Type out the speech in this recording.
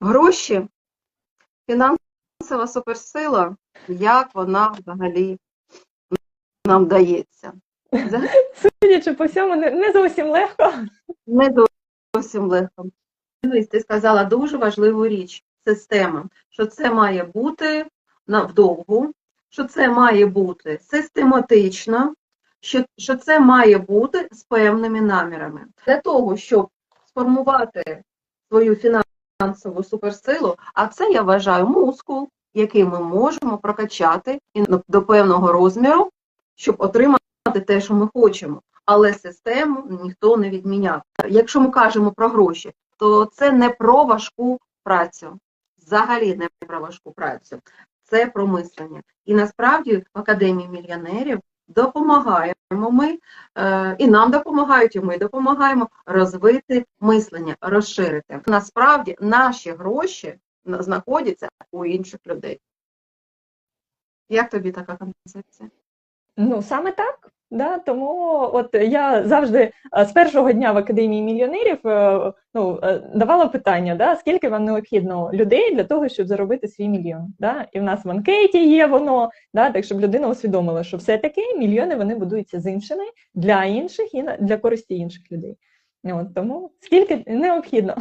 Гроші, фінансова суперсила, як вона взагалі нам дається. Судячи по всьому, не, не зовсім легко. не зовсім легко. Ти сказала дуже важливу річ система, що це має бути вдовгу, що це має бути систематично, що, що це має бути з певними намірами. Для того, щоб сформувати свою фінансову суперсилу, а це я вважаю мускул, який ми можемо прокачати і до певного розміру, щоб отримати те, що ми хочемо. Але систему ніхто не відміняв. Якщо ми кажемо про гроші, то це не про важку працю. Взагалі не про важку працю. Це про мислення. І насправді в Академії мільйонерів допомагаємо ми, е, і нам допомагають, і ми допомагаємо розвити мислення, розширити. Насправді наші гроші знаходяться у інших людей. Як тобі така концепція? Ну, саме так. Да, тому от я завжди е, з першого дня в Академії мільйонерів е, ну, е, давала питання, да, скільки вам необхідно людей для того, щоб заробити свій мільйон. Да? І в нас в анкеті є воно, да, так щоб людина усвідомила, що все-таки мільйони вони будуються з іншими для інших і для користі інших людей. От, тому скільки необхідно.